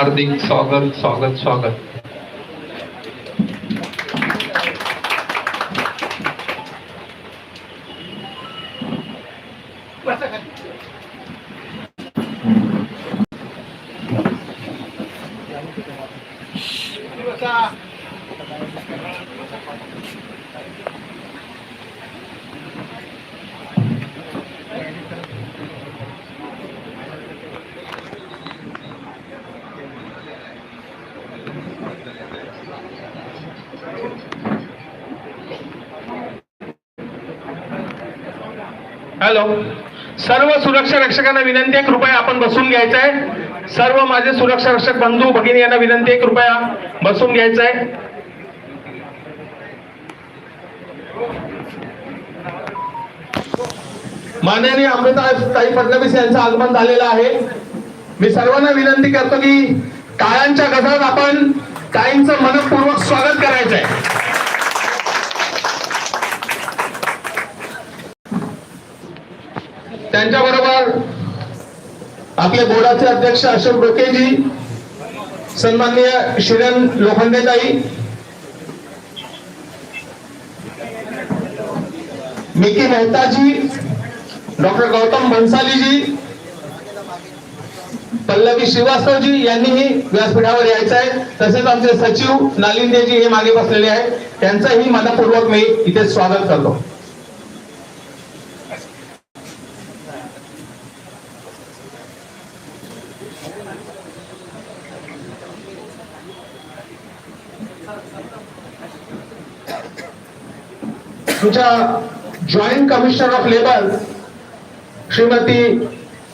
हार्दिक स्वागत स्वागत स्वागत. हॅलो. सर्व सुरक्षा रक्षकांना विनंती आहे कृपया आपण बसून घ्यायचं आहे सर्व माझे सुरक्षा रक्षक बंधू भगिनी यांना विनंती आहे कृपया बसून घ्यायचं आहे माननीय अमृताताई फडणवीस यांचं आगमन झालेलं आहे. मी सर्वांना विनंती करतो की टाळ्यांच्या गजरात आपण काहींचं मनपूर्वक स्वागत करायचं आहे त्यांच्याबरोबर आपले बोर्डाचे अध्यक्ष अशोक डोकेजी सन्माननीय श्रीरन लोखंडेताई मिकी मेहताजी डॉक्टर गौतम भन्सालीजी पल्लवी श्रीवास्तवजी यांनीही व्यासपीठावर यायचं आहे. तसेच आमचे सचिव नालिंदेजी हे मागे बसलेले आहेत. त्यांचंही मनपूर्वक मी इथे स्वागत करतो. तुमच्या जॉईंट कमिशनर ऑफ लेबर श्रीमती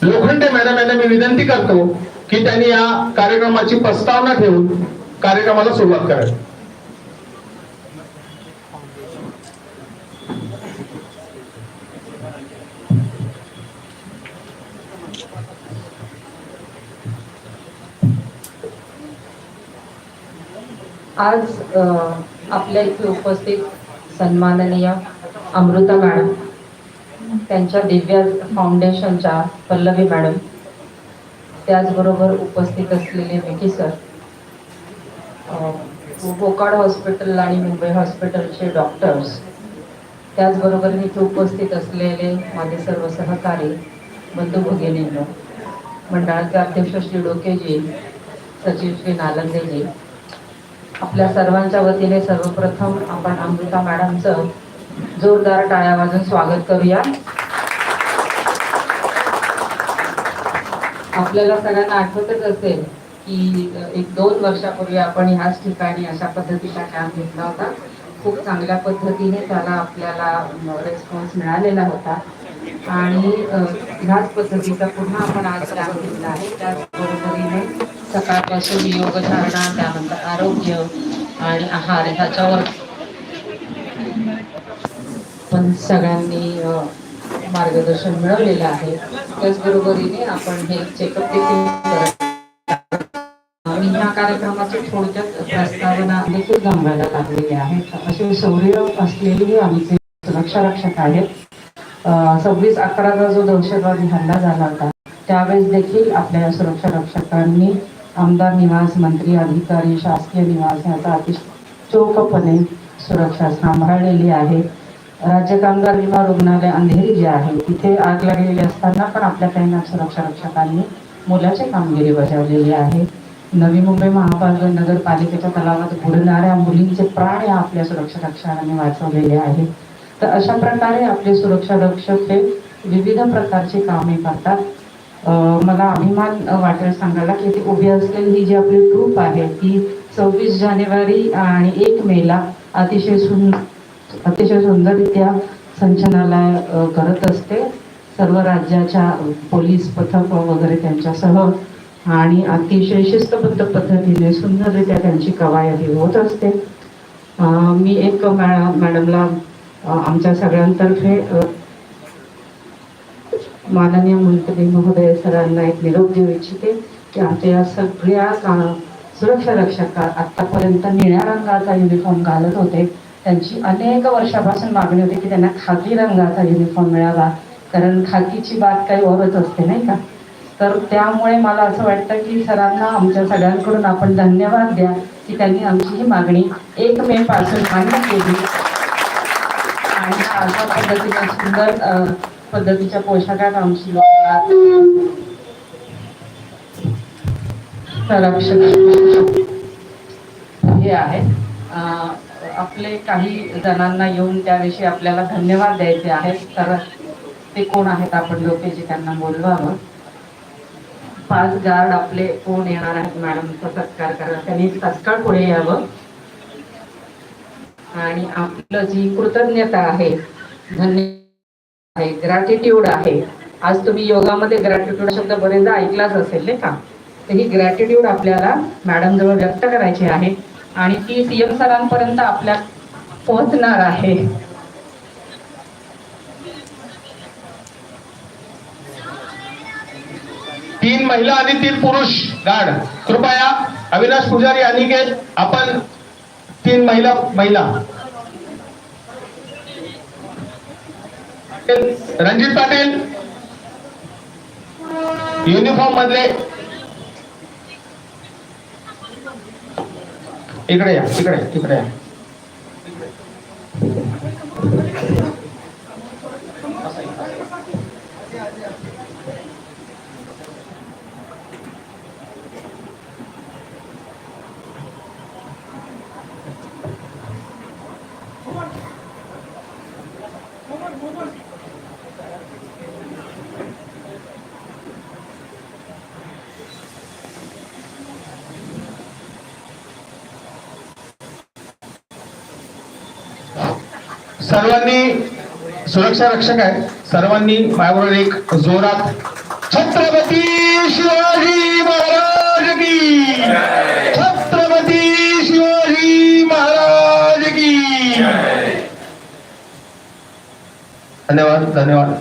लोखंडे मॅडम यांना मी विनंती करतो की त्यांनी या कार्यक्रमाची प्रस्तावना ठेवून कार्यक्रमाला सुरुवात करावी. आज आपल्या इथे उपस्थित सन्माननीय अमृता मॅडम त्यांच्या दिव्या फाउंडेशनच्या पल्लवी मॅडम त्याचबरोबर उपस्थित असलेले विकी सर बोकाड हॉस्पिटल आणि मुंबई हॉस्पिटलचे डॉक्टर्स त्याचबरोबर इथे उपस्थित असलेले माझे सर्व सहकारी बंधू भगिनींनो मंडळाचे अध्यक्ष श्री डोकेजी सचिव श्री नालंदेजी आपल्या सर्वांच्या वतीने सर्वप्रथम आपण अमृता मॅडमचं जोरदार टाळ्या वाजून स्वागत करूया. आपल्याला सगळ्यांना आठवतच असेल की एक दोन वर्षापूर्वी आपण ह्याच ठिकाणी अशा पद्धतीचा कॅम्प घेतला होता. खूप चांगल्या पद्धतीने त्याला आपल्याला रेस्पॉन्स मिळालेला होता. आणि ह्याच पद्धतीचा पुन्हा आपण आज कॅम्प घेतला आहे. त्याचबरोबरीने सकाळपासून योगधारणा त्यानंतर आरोग्य आणि आहार ह्याच्यावर पण सगळ्यांनी मार्गदर्शन मिळवलेलं आहे. त्याचबरोबरीने आपण हे चेकअप देखील मी ह्या कार्यक्रमाची थोडक्यात प्रस्तावना देखील जमवायला लागलेली आहे असे शौर्य असलेले आमचे सुरक्षा रक्षक आहेत. सव्वीस अकराचा जो दहशतवादी हल्ला झाला होता त्यावेळेस देखील आपल्या सुरक्षा रक्षकांनी आमदार निवास मंत्री अधिकारी शासकीय निवास याचा अतिशय चोखपणे सुरक्षा सांभाळलेली आहे. राज्य कामगार विमा रुग्णालय अंधेरी जे आहे तिथे आग लागलेली असताना पण आपल्या काही सुरक्षा रक्षकांनी मोलाची कामगिरी बजावलेली आहे. नवी मुंबई महापालिका नगरपालिकेच्या तलावात बुडणाऱ्या मुलींचे प्राण या आपल्या सुरक्षा रक्षकांनी वाचवलेले आहेत तर अशा प्रकारे आपले सुरक्षा रक्षक हे विविध प्रकारची कामे करतात. मला अभिमान वाटेल सांगायला की ती उभी असलेली ही जी आपली ग्रुप आहे ती सव्वीस जानेवारी आणि एक मेला अतिशय सुं अतिशय सुंदररित्या संचनालय करत असते. सर्व राज्याच्या पोलीस पथक वगैरे त्यांच्यासह आणि अतिशय शिस्तबद्ध पद्धतीने सुंदररित्या त्यांची कवायत होत असते. मी एक मॅ मॅडमला आमच्या सगळ्यांतर्फे माननीय मंत्री महोदय सरांना एक निरोप देऊ इच्छिते की आमच्या या सगळ्या का सुरक्षा रक्षक आतापर्यंत निळ्या रंगाचा युनिफॉर्म घालत होते. त्यांची अनेक वर्षापासून मागणी होती की त्यांना खाकी रंगाचा युनिफॉर्म मिळावा. कारण खाकीची बात काही ओरच असते नाही का? तर त्यामुळे मला असं वाटतं की सरांना आमच्या सगळ्यांकडून आपण धन्यवाद द्या की त्यांनी आमची ही मागणी एक मे पासून मान्य केली. आणि अशा पद्धतीने सुंदर पद्धतीच्या पोशाखात आमची हे आहे. आपले काही जणांना येऊन त्याविषयी आपल्याला धन्यवाद द्यायचे आहेत. तर ते कोण आहेत आपण लोकेशी त्यांना बोलवावं? पाच गार्ड आपले कोण येणार आहेत मॅडमचा सत्कार करा. त्यांनी तत्काळ पुढे यावं. आणि आपलं जी कृतज्ञता आहे धन्य आहे ग्रॅटिट्यूड आहे. आज तुम्ही योगामध्ये ग्रॅटिट्यूड शब्द बरेचदा ऐकलाच असेल नाही का? तर ही ग्रॅटिट्यूड आपल्याला मॅडम जवळ व्यक्त करायची आहे आणि ती सीएम सरांपर्यंत आपल्या पोहोचणार आहे. तीन महिला आणि तीन पुरुष गार्ड कृपया अविनाश पुजारी अनिकेत आपण तीन महिला महिला. रणजित पाटील. युनिफॉर्म मधले. इकडे या इकडे इकडे या. सर्वांनी सुरक्षा रक्षक आहे सर्वांनी माझ्याबरोबर एक जोरात छत्रपती शिवाजी महाराज की. छत्रपती शिवाजी महाराज की. धन्यवाद धन्यवाद.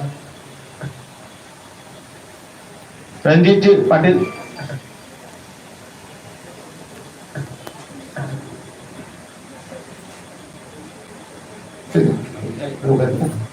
रणजितजी पाटील. Google.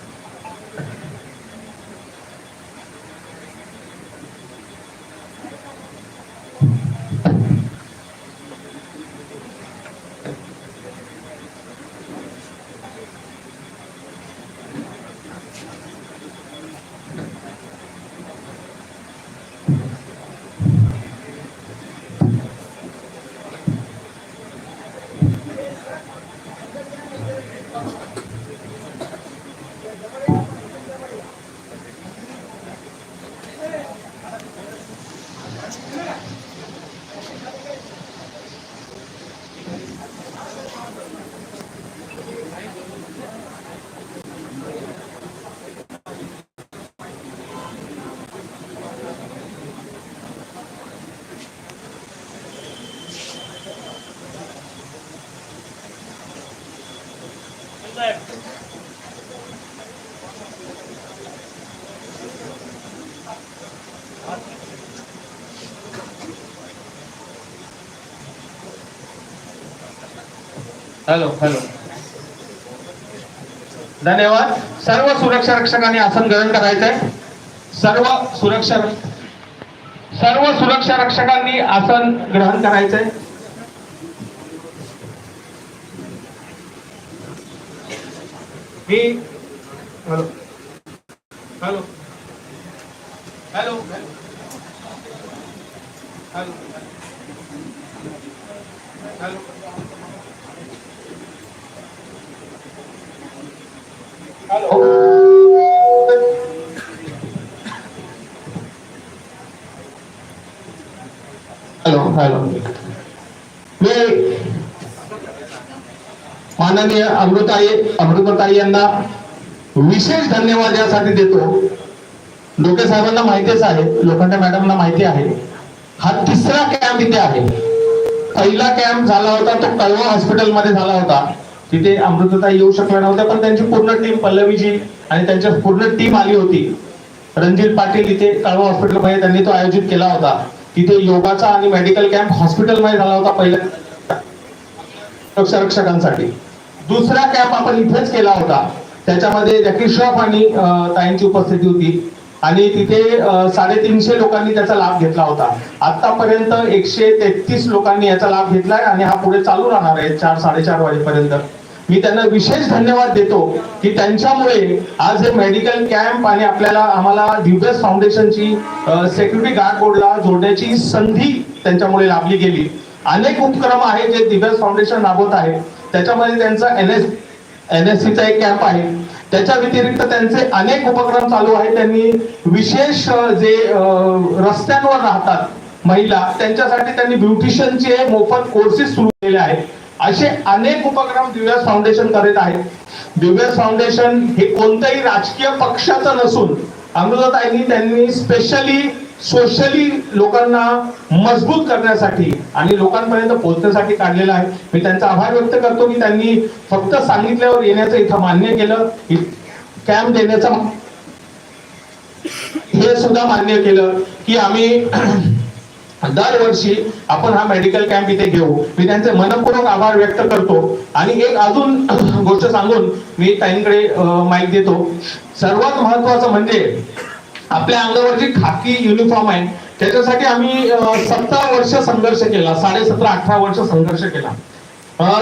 Hello hello. धन्यवाद. सर्व सुरक्षा रक्षकांनी आसन ग्रहण करायचंय. सर्व सुरक्षा सर्व सुरक्षा रक्षकांनी आसन ग्रहण करायचंय. मी हॅलो. हॅलो. हॅलो माननीय अमृताई अमृताई यांना विशेष धन्यवाद यासाठी देतो. डोके साहेबांना माहितीच आहे लोखंडे मॅडमना माहिती आहे. हा तिसरा कॅम्प इथे आहे. पहिला कॅम्प झाला होता तो कळवा हॉस्पिटलमध्ये झाला होता. तिथे अमृतताई येऊ शकल्या नव्हत्या पण त्यांची पूर्ण टीम पल्लवीजी आणि त्यांची पूर्ण टीम आली होती. रणजित पाटील इथे कळवा हॉस्पिटलमध्ये त्यांनी तो आयोजित केला होता. तिथे योगाचा आणि मेडिकल कॅम्प हॉस्पिटलमध्ये झाला होता पहिल्या सुरक्षा रक्षकांसाठी दुसरा कॅम्प आपण इथेच केला होता. त्याच्यामध्ये जॅकी श्रॉफ आणि ताईंची उपस्थिती होती. आणि तिथे साडेतीनशे लोकांनी त्याचा लाभ घेतला होता. आतापर्यंत एकशे तेहतीस लोकांनी याचा लाभ घेतलाय आणि हा पुढे चालू राहणार आहे चार साडेचार वाजेपर्यंत. मी त्यांना विशेष धन्यवाद देतो की त्यांच्यामुळे आज हे मेडिकल कॅम्प आणि आपल्याला आम्हाला दिव्यस फाउंडेशनची सेक्युरिटी गार्ड बोर्डला जोडण्याची संधी त्यांच्यामुळे लाभली गेली. अनेक उपक्रम आहेत जे दिव्यस फाउंडेशन राबवत आहे. त्याच्यामध्ये त्यांचा एन एस एन एस सीचा एक कॅम्प आहे. त्याच्या व्यतिरिक्त त्यांचे अनेक उपक्रम चालू आहेत. त्यांनी विशेष जे रस्त्यांवर राहतात महिला त्यांच्यासाठी त्यांनी ब्युटिशियनचे मोफत कोर्सेस सुरू केले आहेत. असे अनेक उपक्रम दिव्यास फाउंडेशन करीत आहे दिव्यास फाउंडेशन हे कोणत्याही राजकीय पक्षाचं नसून अमृताताईंनी त्यांनी स्पेशली सोशली लोकांना मजबूत करण्यासाठी आणि लोकांपर्यंत पोहोचण्यासाठी काढलेला आहे. मी त्यांचा आभार व्यक्त करतो की त्यांनी फक्त सांगितल्यावर येण्याचं इथं मान्य केलं. कॅम्प देण्याचं हे सुद्धा मान्य केलं की आम्ही दरवर्षी आपण हा मेडिकल कॅम्प इथे घेऊ. मी त्यांचे मनपूर्वक आभार व्यक्त करतो. आणि एक अजून गोष्ट सांगून मी त्यांकडे माहिती देतो. सर्वात महत्वाचं म्हणजे आपल्या अंगावर जी खाकी युनिफॉर्म आहे. त्याच्यासाठी आम्ही सतरा वर्ष संघर्ष केला साडे सतरा अठरा वर्ष संघर्ष केला.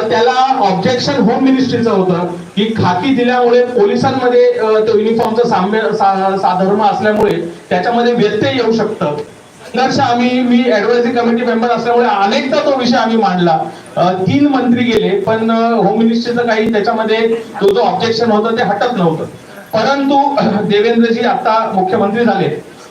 त्याला ऑब्जेक्शन होम मिनिस्ट्रीचं होतं की खाकी दिल्यामुळे पोलिसांमध्ये तो युनिफॉर्मचं साम्य सा- साधर्म असल्यामुळे त्याच्यामध्ये व्यत्यय येऊ शकतं. संघर्ष आम्ही मी ऍडवायझरी कमिटी मेंबर असल्यामुळे अनेकदा तो विषय आम्ही मांडला. तीन मंत्री गेले पण होम मिनिस्ट्रीचं काही त्याच्यामध्ये तो जो ऑब्जेक्शन होतं ते हटत नव्हतं. परंतु देवेंद्रजी आता मुख्यमंत्री झाले.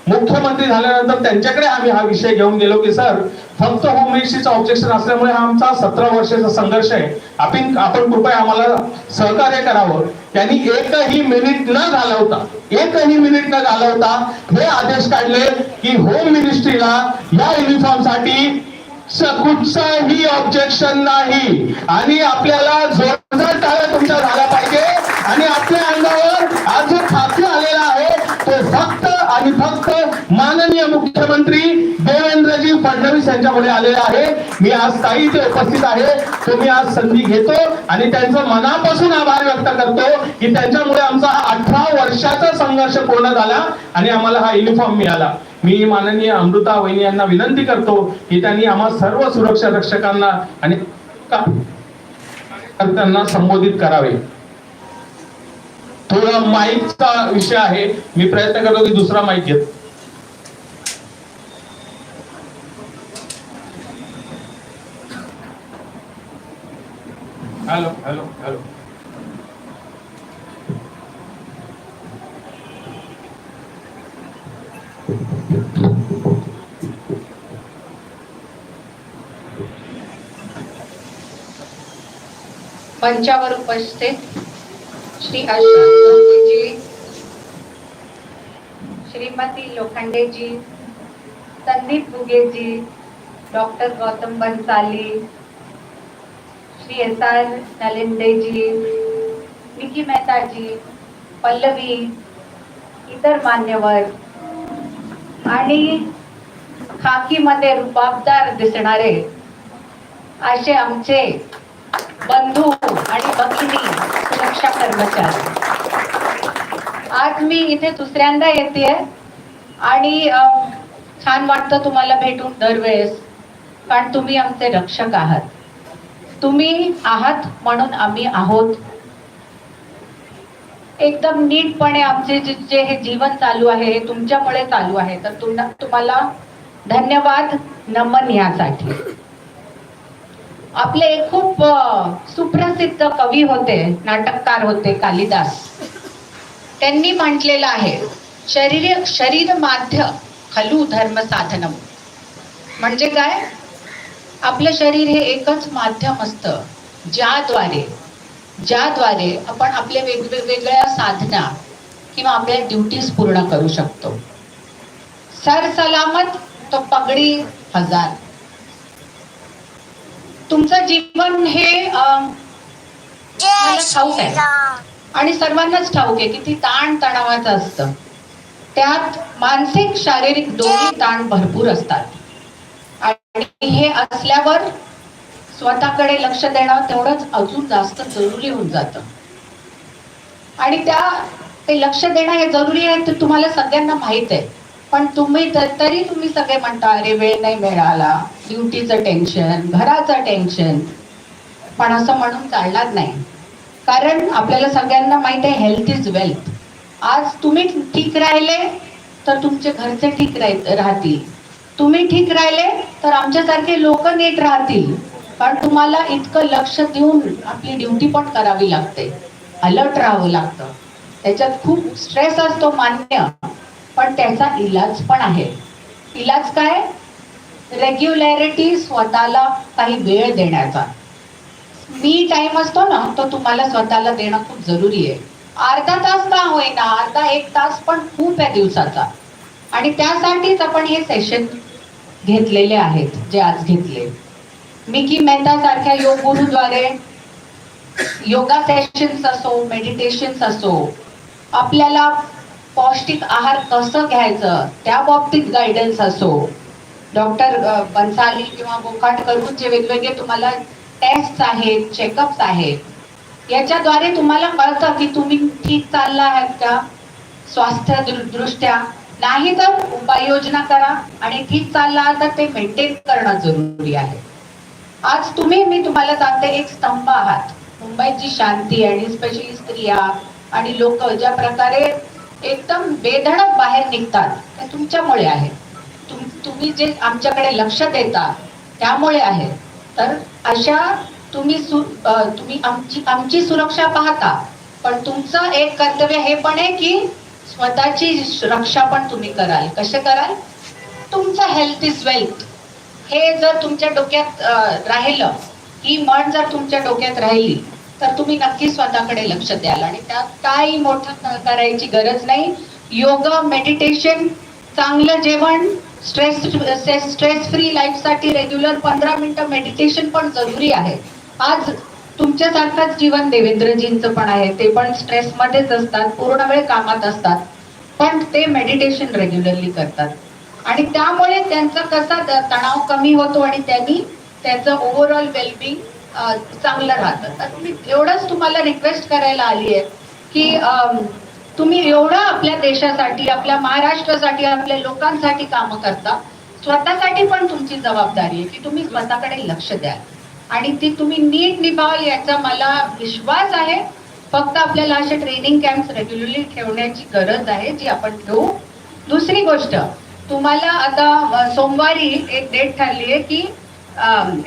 मुख्यमंत्री झाल्यानंतर त्यांच्याकडे आम्ही हा विषय घेऊन गेलो की सर फक्त होम मिनिस्ट्रीचं ऑब्जेक्शन असल्यामुळे हा आमचा सतरा वर्षाचा संघर्ष आहे. आपण आपण कृपया आम्हाला सहकार्य करावं. त्यांनी एकही मिनिट न घालवता एकही मिनिट न घालवता हे आदेश काढले की होम मिनिस्ट्रीला या युनिफॉर्मसाठी कुठचंही ऑब्जेक्शन नाही. आणि आपल्याला जोरदार टाळ्या तुमच्या झाला पाहिजे आणि आपल्या माननीय मुख्यमंत्री देवेंद्रजी फडणवीस यांच्यामुळे आलेला आहे. मी आज काही इथे उपस्थित आहे. तो मी आज संधी घेतो आणि त्यांचं मनापासून आभार व्यक्त करतो की त्यांच्यामुळे आमचा हा अठरा वर्षाचा संघर्ष पूर्ण झाला आणि आम्हाला हा युनिफॉर्म मिळाला. मी माननीय अमृता वहिनी यांना विनंती करतो की त्यांनी आम्हा सर्व सुरक्षा रक्षकांना आणि त्यांना संबोधित करावे. थोडा माईकचा विषय आहे. मी प्रयत्न करतो की दुसरा माईक घेतो. हॅलो हॅलो हॅलो मंचावर उपस्थित श्री अशोक श्रीमती लोखंडेजी Sandeep बुगेजी doctor Gautam Bansali Shri S R नलिंदेजी Vicky मेहताजी पल्लवी इतर मान्यवर. आणि खाकीमध्ये रुबाबदार दिसणारे असे आमचे बंधू आणि भगिनी सुरक्षा कर्मचारी. आज मी इथे दुसऱ्यांदा येते आणि छान वाटतं तुम्हाला भेटून दरवेळेस कारण तुम्ही आमचे रक्षक आहात. तुम्ही आहात म्हणून आम्ही आहोत. एकदम नीटपणे आमचे जे जे हे जीवन चालू आहे हे तुमच्यामुळे चालू आहे. तर तुम्हाला धन्यवाद नमन यासाठी आपले खूप सुप्रसिद्ध कवी होते नाटककार होते कालिदास. त्यांनी म्हटलेलं आहे शरीर शरीर माध्य खलू धर्म साधनम. म्हणजे काय? आपलं शरीर हे एकच माध्यम असतं ज्याद्वारे ज्याद्वारे आपण आपल्या वेगवेगळ्या साधना किंवा आपल्या ड्युटीज पूर्ण करू शकतो. सर सलामत तो पगडी हजार. तुमचं जीवन हे ठाऊक आहे. आणि सर्वांनाच ठाऊक आहे की ती ताण तणावाचं असतं. त्यात मानसिक शारीरिक दोन्ही ताण भरपूर असतात. हे असल्यावर स्वतःकडे लक्ष देणं तेवढंच अजून जास्त जरुरी होऊन जातं. आणि त्या ते लक्ष देणं हे जरुरी आहे ते तुम्हाला सगळ्यांना माहीत आहे. पण तुम्ही तरी तुम्ही सगळे म्हणता अरे वेळ नाही मिळाला. ड्युटीचं टेन्शन घराचं टेन्शन. पण असं म्हणून चालणार नाही. कारण आपल्याला सगळ्यांना माहीत आहे हेल्थ इज वेल्थ आज तुम्ही ठीक राहिले तर तुमचे घरचे ठीक राहतील. तुम्ही ठीक राहिले तर आमच्यासारखे लोक नीट राहतील. कारण तुम्हाला इतकं लक्ष देऊन आपली ड्युटी पण करावी लागते. अलर्ट राहावं लागतं. त्याच्यात खूप स्ट्रेस असतो मान्य. पण त्याचा इलाज पण आहे. इलाज काय? रेग्युलॅरिटी स्वतःला काही वेळ देण्याचा. मी टाइम असतो ना तो तुम्हाला स्वतःला देणं खूप जरुरी आहे. अर्धा तास का होईना अर्धा एक तास पण खूप आहे दिवसाचा. आणि त्यासाठीच आपण हे सेशन घेतलेले आहेत जे आज घेतले. मिकी मेहता सारख्या योग गुरुद्वारे योगा सेशन्स असो मेडिटेशन्स असो आपल्याला पौष्टिक आहार कसं घ्यायचं त्या बाबतीत गायडन्स असो. डॉक्टर बन्साली किंवा गोकाट करून जे वेगवेगळे तुम्हाला टेस्ट आहेत चेकअप्स आहेत याच्याद्वारे तुम्हाला कळतं की तुम्ही ठीक चालला आहात का? स्वास्थ्य दृष्ट्या नाही तर उपाययोजना करा आणि ठीक चालला तर ते मेंटेन करणं जरुरी आहे. आज तुम्ही मी तुम्हाला सांगते एक स्तंभ आहात. मुंबईची शांती आणि स्पेशली स्त्रिया आणि लोक ज्या प्रकारे एकदम बेधडक बाहेर निघतात ते तुमच्यामुळे आहे तुम तुम्ही जे आमच्याकडे लक्ष देता त्यामुळे आहे तर अशा तुम्ही सु तुम्ही आमची आमची सुरक्षा पाहता. पण तुमचं एक कर्तव्य हे पण आहे की स्वतःची रक्षा पण तुम्ही कराल. कसे कराल? तुमचं हेल्थ इज वेल्थ हे जर तुमच्या डोक्यात राहिलं ही म्हण जर तुमच्या डोक्यात राहिली तर तुम्ही नक्की स्वतःकडे लक्ष द्याल. आणि त्यात काही मोठं करायची गरज नाही. योगा मेडिटेशन चांगलं जेवण स्ट्रेस स्ट्रेस फ्री लाईफसाठी रेग्युलर पंधरा मिनटं मेडिटेशन पण जरुरी आहे. आज तुमच्यासारखंच जीवन देवेंद्रजींचं पण आहे. ते पण स्ट्रेसमध्येच असतात पूर्ण वेळ कामात असतात. पण ते मेडिटेशन रेग्युलरली करतात. आणि त्यामुळे त्यांचा कसा तणाव कमी होतो आणि त्यांनी त्यांचं ओव्हरऑल वेलबिंग चांगलं राहतं. तर मी एवढंच तुम्हाला रिक्वेस्ट करायला आली आहे की तुम्ही एवढं आपल्या देशासाठी आपल्या महाराष्ट्रासाठी आपल्या लोकांसाठी कामं करता. स्वतःसाठी पण तुमची जबाबदारी आहे की तुम्ही स्वतःकडे लक्ष द्याल. आणि ती तुम्ही नीट निभावाल याचा मला विश्वास आहे. फक्त आपल्याला असे ट्रेनिंग कॅम्प रेग्युलरली ठेवण्याची गरज आहे जी आपण ठेवू. दुसरी गोष्ट तुम्हाला आता सोमवारी एक डेट ठरली आहे की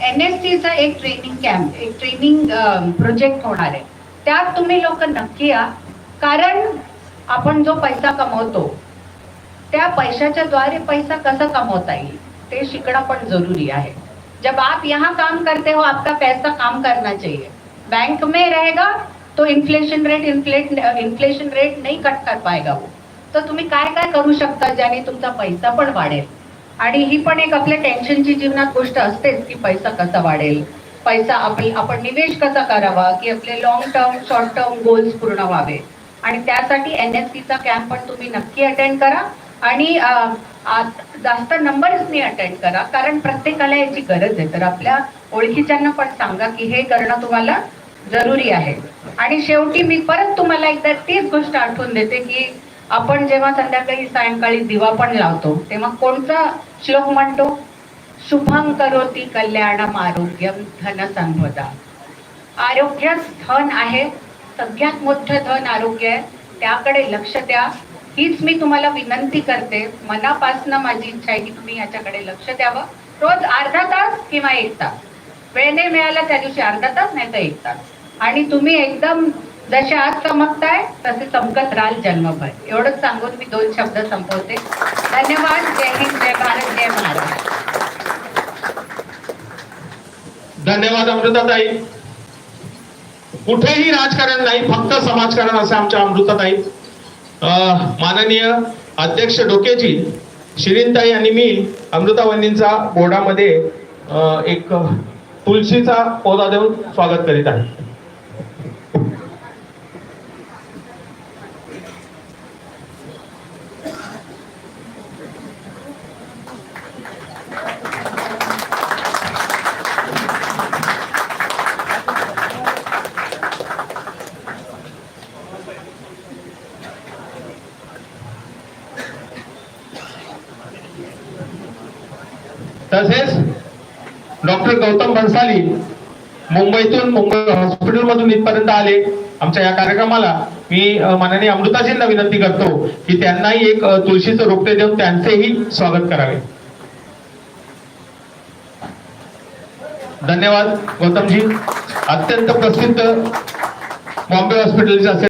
एन एस सीचा एक ट्रेनिंग कॅम्प एक ट्रेनिंग प्रोजेक्ट होणार आहे. त्यात तुम्ही लोक नक्की या. कारण आपण जो पैसा कमवतो त्या पैशाच्या द्वारे पैसा कसा कमवता येईल ते शिकणं पण जरूरी आहे. जब आप यहाँ काम करते हो आपका पैसा काम करना चाहिए। बैंक में रहेगा तो inflation rate inflate inflation rate नहीं कट कर पाएगा वो। तर तुम्ही काय काय करू शकता ज्याने तुमचा पैसा पण वाढेल? आणि ही पण एक आपल्या टेन्शनची जीवनात गोष्ट असतेच की पैसा कसा वाढेल? पैसा आपली आपण निवेश कसा करावा? की आपले long term short term goals पूर्ण व्हावे. आणि त्यासाठी एन एस सीचा कॅम्प पण तुम्ही नक्की अटेंड करा. आणि जास्त आत- नाही अटेंड करा कारण प्रत्येकाला याची गरज आहे. तर आपल्या ओळखीच्यांना पण सांगा की हे करणं तुम्हाला जरुरी आहे. आणि शेवटी मी परत तुम्हाला एकदा तीच गोष्ट आठवून देते की आपण जेव्हा संध्याकाळी सायंकाळी दिवा पण लावतो तेव्हा कोणता श्लोक म्हणतो? शुभम करोती कल्याणम आरोग्यम धन संपदा आरोग्यच धन आहे सगळ्यात मोठं धन आरोग्य आहे त्याकडे लक्ष द्या. हीच मी तुम्हाला विनंती करते. मनापासनं माझी इच्छा आहे की तुम्ही याच्याकडे लक्ष द्यावं. रोज अर्धा तास किंवा एक तास. वेळ नाही मिळाला त्या दिवशी अर्धा तास नाही तर एक तास. आणि तुम्ही एकदम जसे आज चमकताय तसे चमकत राहाल जन्मभर. एवढंच सांगून मी दोन शब्द संपवते. धन्यवाद. जय हिंद जय भारत जय महाराष्ट्र. धन्यवाद अमृताताई. कुठेही राजकारण नाही फक्त समाजकारण असं आमच्या अमृताताई. माननीय अध्यक्ष डोकेजी शिरीनताई आणि मी अमृतावंदींचा बोर्डामध्ये एक तुलसीचा पौधा देऊन स्वागत करीत आहे. तसेच डॉक्टर गौतम भन्साली मुंबईतून मुंबई हॉस्पिटलमधून इथपर्यंत आले. आमच्या या कार्यक्रमाला मी माननीय अमृताजींना विनंती करतो की त्यांनाही एक तुळशीचं रोपटे देऊन त्यांचेही स्वागत करावे. धन्यवाद गौतमजी. अत्यंत प्रसिद्ध बॉम्बे हॉस्पिटलचे असेल